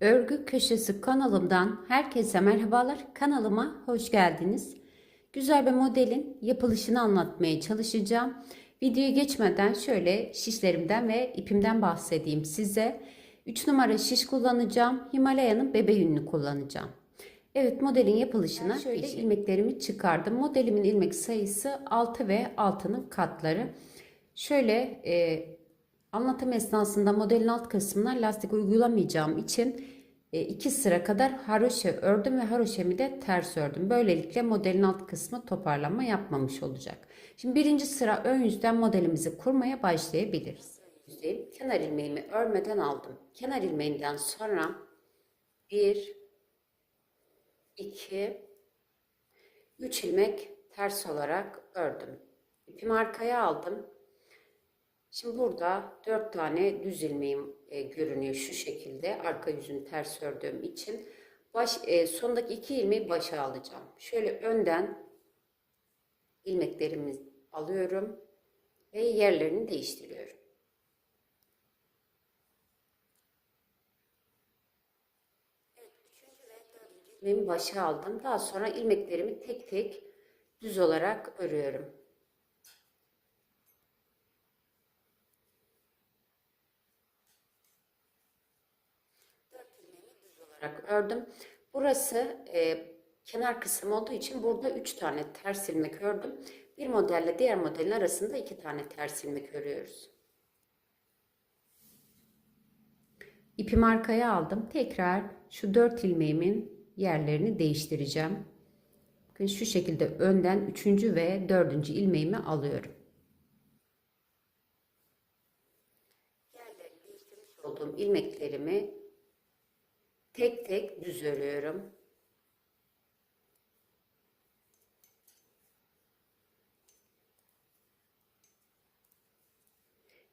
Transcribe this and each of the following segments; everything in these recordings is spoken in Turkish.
Örgü Köşesi kanalımdan herkese merhabalar. Kanalıma hoş geldiniz. Güzel bir modelin yapılışını anlatmaya çalışacağım. Videoya geçmeden şöyle şişlerimden ve ipimden bahsedeyim size. 3 numara şiş kullanacağım. Himalaya'nın bebe yününü kullanacağım. Evet modelin yapılışına şöyle ilmeklerimi çıkardım. Modelimin ilmek sayısı 6 ve 6'nın katları. Şöyle e, Anlatım esnasında modelin alt kısmına lastik uygulamayacağım için e, iki sıra kadar haroşe ördüm ve haroşemi de ters ördüm. Böylelikle modelin alt kısmı toparlanma yapmamış olacak. Şimdi birinci sıra ön yüzden modelimizi kurmaya başlayabiliriz. Yüzeyim, kenar ilmeğimi örmeden aldım. Kenar ilmeğinden sonra 1 2 3 ilmek ters olarak ördüm. İpimi arkaya aldım. Şimdi burada 4 tane düz ilmeğim e, görünüyor şu şekilde. Arka yüzünü ters ördüğüm için. Baş, e, sondaki iki ilmeği başa alacağım. Şöyle önden ilmeklerimi alıyorum ve yerlerini değiştiriyorum. ilmeğimi başa aldım. Daha sonra ilmeklerimi tek tek düz olarak örüyorum. Olarak ördüm. Burası e, kenar kısım olduğu için burada 3 tane ters ilmek ördüm. Bir modelle diğer modelin arasında 2 tane ters ilmek örüyoruz. İpimi arkaya aldım. Tekrar şu 4 ilmeğimin yerlerini değiştireceğim. Bakın şu şekilde önden 3. ve 4. ilmeğimi alıyorum. Yerlerini değiştirmiş olduğum ilmeklerimi tek tek düz örüyorum.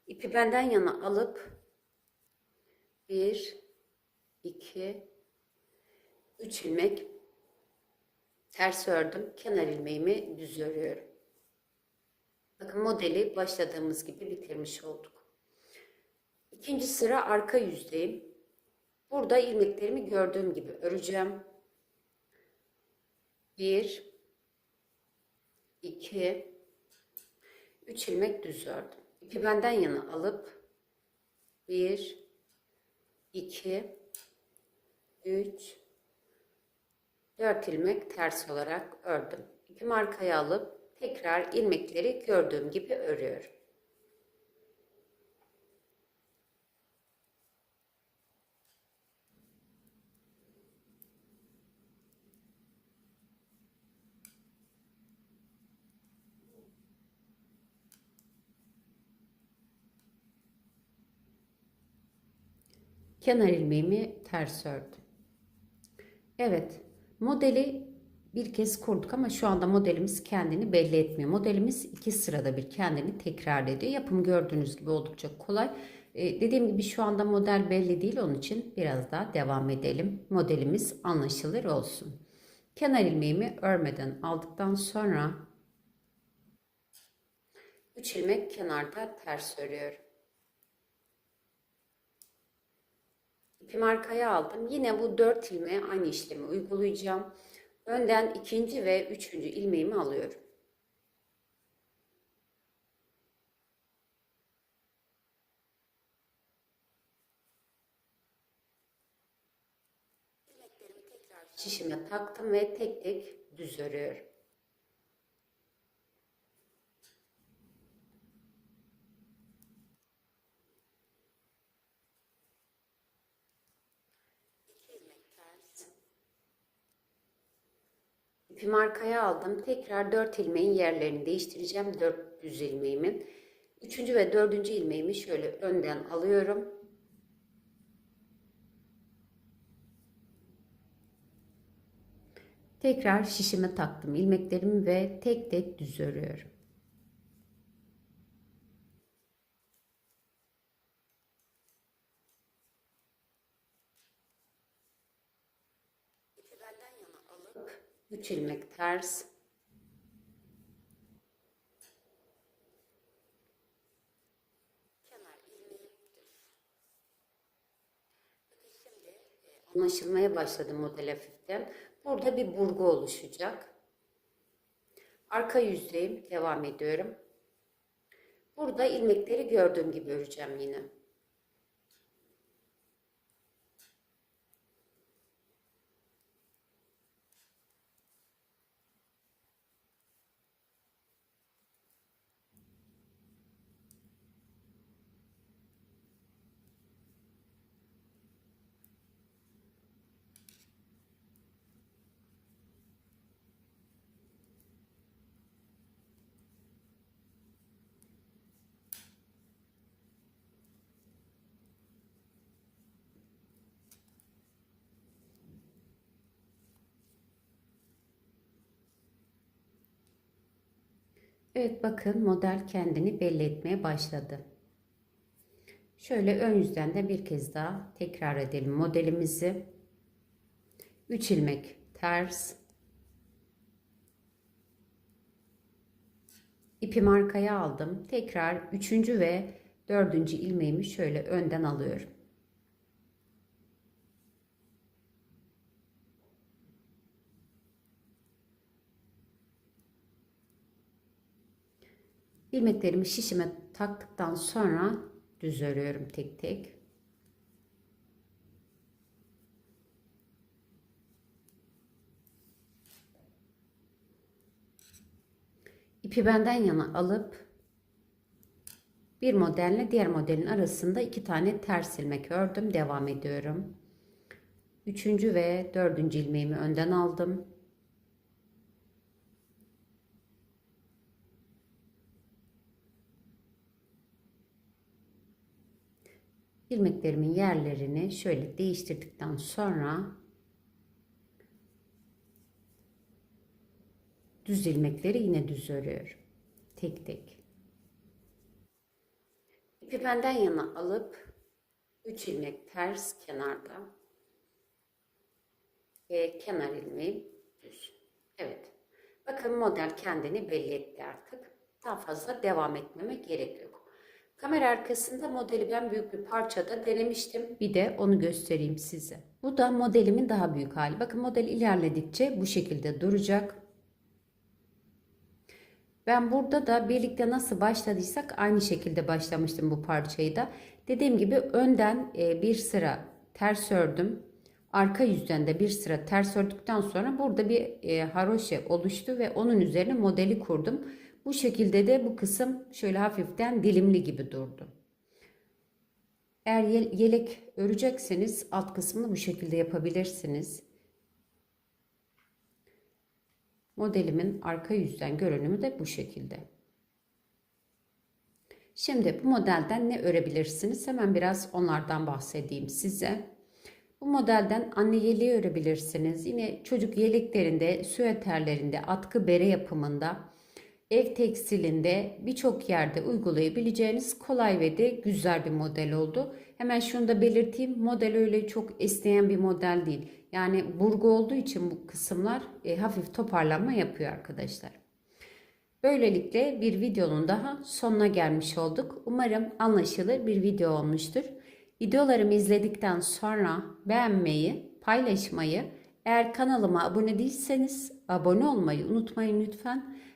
İpi benden yana alıp 1 2 3 ilmek ters ördüm. Kenar ilmeğimi düz örüyorum. Bakın modeli başladığımız gibi bitirmiş olduk. İkinci sıra arka yüzdeyim. Burada ilmeklerimi gördüğüm gibi öreceğim. 1 2 3 ilmek düz ördüm. İpi benden yana alıp 1 2 3 4 ilmek ters olarak ördüm. İpimi arkaya alıp tekrar ilmekleri gördüğüm gibi örüyorum. Kenar ilmeğimi ters ördüm. Evet modeli bir kez kurduk ama şu anda modelimiz kendini belli etmiyor. Modelimiz iki sırada bir kendini tekrar ediyor. Yapım gördüğünüz gibi oldukça kolay. Ee, dediğim gibi şu anda model belli değil onun için biraz daha devam edelim. Modelimiz anlaşılır olsun. Kenar ilmeğimi örmeden aldıktan sonra 3 ilmek kenarda ters örüyorum. İpimi arkaya aldım. Yine bu 4 ilmeğe aynı işlemi uygulayacağım. Önden ikinci ve üçüncü ilmeğimi alıyorum. Şişime taktım ve tek tek düz örüyorum. İpimi arkaya aldım. Tekrar 4 ilmeğin yerlerini değiştireceğim. 4 düz ilmeğimin. 3. ve 4. ilmeğimi şöyle önden alıyorum. Tekrar şişime taktım ilmeklerimi ve tek tek düz örüyorum. Alıp 3 ilmek ters kenar şimdi anlaşılmaya başladı model hafiften. Burada bir burgu oluşacak. Arka yüzdeyim. Devam ediyorum. Burada ilmekleri gördüğüm gibi öreceğim yine. Evet bakın model kendini belli etmeye başladı. Şöyle ön yüzden de bir kez daha tekrar edelim modelimizi. 3 ilmek ters. İpimi arkaya aldım. Tekrar 3. ve 4. ilmeğimi şöyle önden alıyorum. İlmeklerimi şişime taktıktan sonra düz örüyorum tek tek. İpi benden yana alıp bir modelle diğer modelin arasında iki tane ters ilmek ördüm. Devam ediyorum. Üçüncü ve dördüncü ilmeğimi önden aldım. İlmeklerimin yerlerini şöyle değiştirdikten sonra düz ilmekleri yine düz örüyorum. Tek tek. İpi benden yana alıp 3 ilmek ters kenarda ve kenar ilmeğim düz. Evet. Bakın model kendini belli etti artık. Daha fazla devam etmeme gerek yok. Kamera arkasında modeli ben büyük bir parçada denemiştim. Bir de onu göstereyim size. Bu da modelimin daha büyük hali. Bakın model ilerledikçe bu şekilde duracak. Ben burada da birlikte nasıl başladıysak aynı şekilde başlamıştım bu parçayı da. Dediğim gibi önden e, bir sıra ters ördüm. Arka yüzden de bir sıra ters ördükten sonra burada bir e, haroşe oluştu ve onun üzerine modeli kurdum. Bu şekilde de bu kısım şöyle hafiften dilimli gibi durdu. Eğer yelek örecekseniz alt kısmını bu şekilde yapabilirsiniz. Modelimin arka yüzden görünümü de bu şekilde. Şimdi bu modelden ne örebilirsiniz? Hemen biraz onlardan bahsedeyim size. Bu modelden anne yeleği örebilirsiniz. Yine çocuk yeleklerinde, süeterlerinde, atkı bere yapımında ev tekstilinde birçok yerde uygulayabileceğiniz kolay ve de güzel bir model oldu. Hemen şunu da belirteyim. Model öyle çok esneyen bir model değil. Yani burgu olduğu için bu kısımlar e, hafif toparlanma yapıyor arkadaşlar. Böylelikle bir videonun daha sonuna gelmiş olduk. Umarım anlaşılır bir video olmuştur. Videolarımı izledikten sonra beğenmeyi, paylaşmayı, eğer kanalıma abone değilseniz abone olmayı unutmayın lütfen.